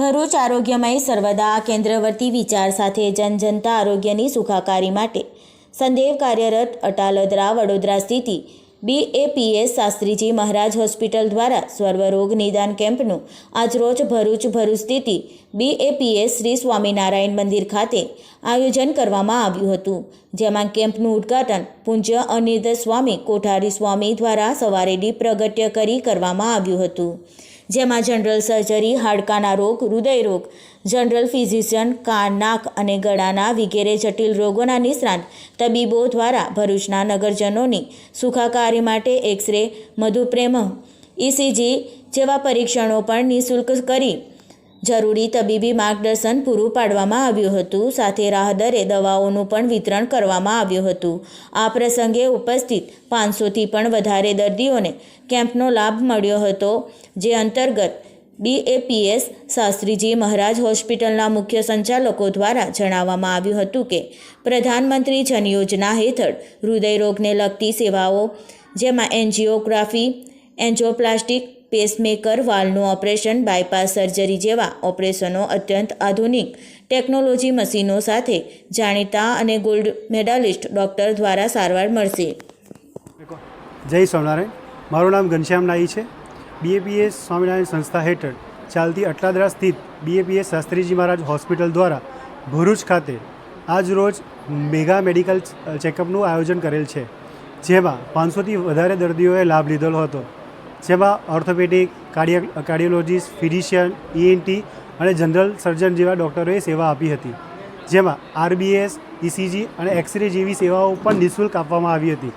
ભરૂચ આરોગ્યમય સર્વદા કેન્દ્રવર્તી વિચાર સાથે જનજનતા આરોગ્યની સુખાકારી માટે સંદેવ કાર્યરત અટાલદરા વડોદરા સ્થિતિ બીએપીએસ શાસ્ત્રીજી મહારાજ હોસ્પિટલ દ્વારા સર્વરોગ નિદાન કેમ્પનું આજરોજ ભરૂચ ભરૂચ સ્થિતિ બીએપીએસ શ્રી સ્વામિનારાયણ મંદિર ખાતે આયોજન કરવામાં આવ્યું હતું, જેમાં કેમ્પનું ઉદ્ઘાટન પૂજ્ય અનિર્ધ સ્વામી કોઠારી સ્વામી દ્વારા સવારે દીપ પ્રગટ્ય કરી કરવામાં આવ્યું હતું. જેમાં જનરલ સર્જરી, હાડકાના રોગ હૃદય રોગ જનરલ ફિઝિશિયન, કાન, નાક અને ગળાના વગેરે જટિલ રોગોના નિષ્ણાંત તબીબો દ્વારા ભરૂચના નગરજનોની સુખાકારી માટે એક્સરે, મધુપ્રેમ ઇસીજી જેવા પરીક્ષણો પણ નિઃશુલ્ક કરી જરૂરી તબીબી માર્ગદર્શન પૂરું પાડવામાં આવ્યું હતું. સાથે રાહદરે દવાઓનું પણ વિતરણ કરવામાં આવ્યું હતું. આ પ્રસંગે ઉપસ્થિત પાંચસોથી પણ વધારે દર્દીઓને કેમ્પનો લાભ મળ્યો હતો, જે અંતર્ગત બીએપીએસ શાસ્ત્રીજી મહારાજ હોસ્પિટલના મુખ્ય સંચાલકો દ્વારા જણાવવામાં આવ્યું હતું કે, પ્રધાનમંત્રી જન યોજના હેઠળ હૃદયરોગને લગતી સેવાઓ, જેમાં એન્જિયોગ્રાફી, એન્જિયોપ્લાસ્ટિક પેસમેકર વાલનું ઓપરેશન, બાયપાસ સર્જરી જેવા ઓપરેશનો અત્યંત આધુનિક ટેકનોલોજી મશીનો સાથે જાણીતા અને ગોલ્ડ મેડાલિસ્ટ ડૉક્ટર દ્વારા સારવાર મળશે. જય સ્વામિનારાયણ. મારું નામ ઘનશ્યામ નાઈ છે. બીએપીએસ સ્વામિનારાયણ સંસ્થા હેઠળ ચાલતી અટલાદરા સ્થિત બીએપીએસ શાસ્ત્રીજી મહારાજ હોસ્પિટલ દ્વારા ભરૂચ ખાતે આજ રોજ મેગા મેડિકલ ચેકઅપનું આયોજન કરેલ છે. જેમાં પાંચસોથી વધારે દર્દીઓએ લાભ લીધેલો હતો. જેમાં orthopedic cardia cardiologist physician ENT અને જનરલ સર્જન જેવા ડૉક્ટરોએ સેવા આપી હતી. જેમાં આરબીએસ ઇસીજી અને એક્સરે જેવી સેવાઓ પણ નિઃશુલ્ક આપવામાં આવી હતી.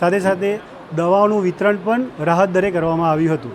સાથે સાથે દવાઓનું વિતરણ પણ રાહત દરે કરવામાં આવ્યું હતું.